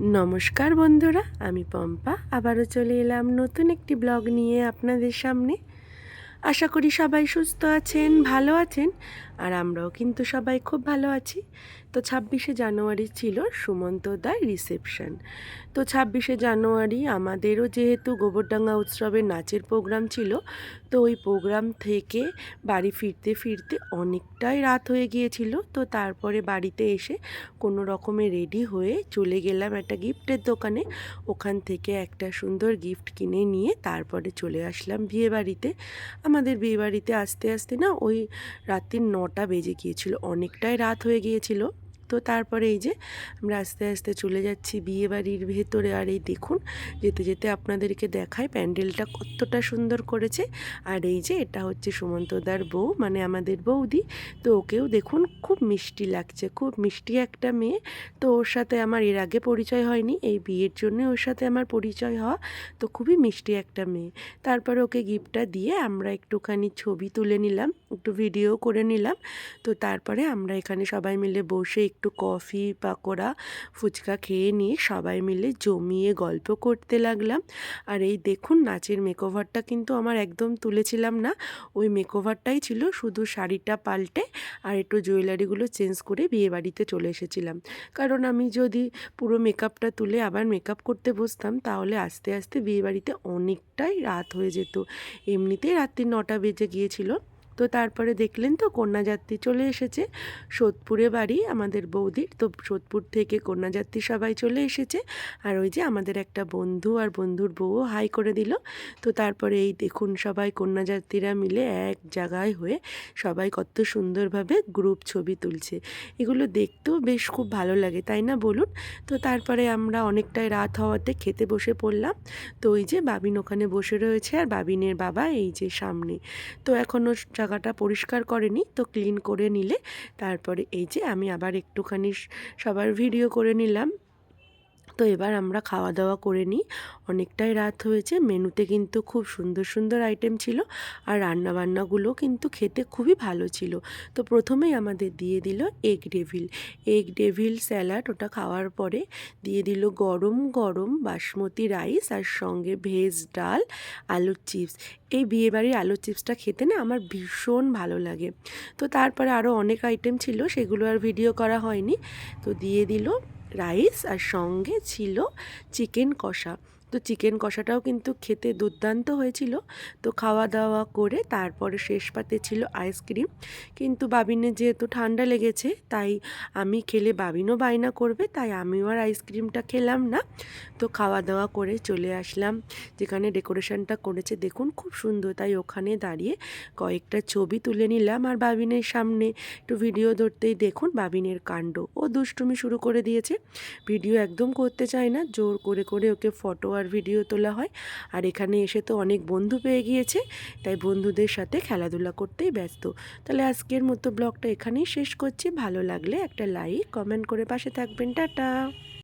নমস্কার বন্ধুরা, আমি পম্পা। আবারও চলে এলাম নতুন একটি ব্লগ নিয়ে আপনাদের সামনে। আশা করি সবাই সুস্থ আছেন, ভালো আছেন। আর আমরাও কিন্তু সবাই খুব ভালো আছি। তো ছাব্বিশে জানুয়ারি ছিল সুমন্ত দার রিসেপশন তো ছাব্বিশে জানুয়ারি আমাদেরও যেহেতু গোবরডাঙ্গা উৎসবের নাচের প্রোগ্রাম ছিল, তো ওই প্রোগ্রাম থেকে বাড়ি ফিরতে ফিরতে অনেকটাই রাত হয়ে গিয়েছিল। তো তারপরে বাড়িতে এসে কোনো রকমে রেডি হয়ে চলে গেলাম একটা গিফটের দোকানে। ওখান থেকে একটা সুন্দর গিফট কিনে নিয়ে তারপরে চলে আসলাম বিয়ে বাড়িতে আমাদের বিয়ে বাড়িতে আসতে আসতে না ওই রাত্রির নটা বেজে গিয়েছিল অনেকটাই রাত হয়ে গিয়েছিল। তো তারপরে এই যে আমরা আস্তে আস্তে চলে যাচ্ছি বিয়ে বাড়ির ভেতরে। আর এই দেখুন, যেতে যেতে আপনাদেরকে দেখায় প্যান্ডেলটা কতটা সুন্দর করেছে। আর এই যে এটা হচ্ছে সুমন্তদার বউ মানে আমাদের বৌদি। তো ওকেও দেখুন, খুব মিষ্টি লাগছে, খুব মিষ্টি একটা মেয়ে। তো ওর সাথে আমার এর আগে পরিচয় হয়নি, এই বিয়ের জন্য ওর সাথে আমার পরিচয় হওয়া। তো খুবই মিষ্টি একটা মেয়ে। তারপরে ওকে গিফটটা দিয়ে আমরা একটুখানি ছবি তুলে নিলাম, একটু ভিডিও করে নিলাম। তো তারপরে আমরা এখানে সবাই মিলে বসে একটু কফি, পাকোড়া, ফুচকা খেয়ে নিয়ে সবাই মিলে জমিয়ে গল্প করতে লাগলাম। আর এই দেখুন নাচের মেকওভারটা কিন্তু আমার একদম তুলেছিলাম না। ওই মেকওভারটাই ছিল শুধু শাড়িটা পাল্টে আর একটু জুয়েলারিগুলো চেঞ্জ করে বিয়েবাড়িতে চলে এসেছিলাম। কারণ আমি যদি পুরো মেকআপটা তুলে আবার মেকআপ করতে বসতাম, তাহলে আস্তে আস্তে বিয়েবাড়িতে অনেকটাই রাত হয়ে যেত। এমনিতেই রাত্রি নটা বেজে গিয়েছিল। তো তারপরে দেখলেন তো কন্যাযাত্রী চলে এসেছে। সোদপুরে বাড়ি আমাদের বৌদির, তো সোদপুর থেকে কন্যাযাত্রী সবাই চলে এসেছে। আর ওই যে আমাদের একটা বন্ধু আর বন্ধুর বউও হাই করে দিল। তো তারপরে এই দেখুন সবাই কন্যাযাত্রীরা মিলে এক জায়গায় হয়ে সবাই কত সুন্দরভাবে গ্রুপ ছবি তুলছে। এগুলো দেখতেও বেশ খুব ভালো লাগে, তাই না বলুন? তো তারপরে আমরা অনেকটাই রাত হওয়াতে খেতে বসে পড়লাম। তো ওই যে বাবিন ওখানে বসে রয়েছে আর বাবিনের বাবা এই যে সামনে। তো এখনও জায়গাটা পরিষ্কার করেনি, তো ক্লিন করে নিলে। তারপরে এই যে আমি আবার একটুখানি সবার ভিডিও করে নিলাম। তো এবার আমরা খাওয়া দাওয়া করে নিই। অনেকটাই রাত হয়েছে, মেনুতে কিন্তু খুব সুন্দর সুন্দর আইটেম ছিল আর রান্নাবান্নাগুলো কিন্তু খেতে খুবই ভালো ছিল। তো প্রথমেই আমাদের দিয়ে দিল egg devil egg devil salad ওটা খাওয়ার পরে দিয়ে দিল গরম গরম বাসমতি রাইস আর সঙ্গে ভেজ ডাল, আলুর চিপস এই বিয়েবাড়ির আলুর চিপসটা খেতে না আমার ভীষণ ভালো লাগে। তো তারপরে আরও অনেক আইটেম ছিল, সেগুলো আর ভিডিও করা হয়নি। তো দিয়ে দিল রাইস আর সঙ্গে ছিল চিকেন কষা। তো চিকেন কষাটাও কিন্তু খেতে দুর্দান্ত হয়েছিল। তো খাওয়া দাওয়া করে তারপরে শেষ পাতে ছিল আইসক্রিম কিন্তু বাবিনের যেহেতু ঠান্ডা লেগেছে, তাই আমি খেলে বাবিনও বায়না করবে, তাই আমিও আর আইসক্রিমটা খেলাম না। তো খাওয়া দাওয়া করে চলে আসলাম, যেখানে ডেকোরেশনটা করেছে। দেখুন খুব সুন্দর, তাই ওখানে দাঁড়িয়ে কয়েকটা ছবি তুলে নিলাম আর বাবিনের সামনে। একটু ভিডিও ধরতেই দেখুন বাবিনের কাণ্ড। ও দুষ্টুমি শুরু করে দিয়েছে। ভিডিও একদম করতে চায় না, জোর করে করে ওকে ফটো আর ভিডিও তোলা হয়। আর এখানে এসে তো অনেক বন্ধু পেয়ে গিয়েছে, তাই বন্ধুদের সাথে খেলাধুলা করতেই ব্যস্ত। তাহলে আজকের মতো ব্লগটা এখানেই শেষ করছি। ভালো লাগলে একটা লাইক কমেন্ট করে পাশে থাকবেন। টাটা!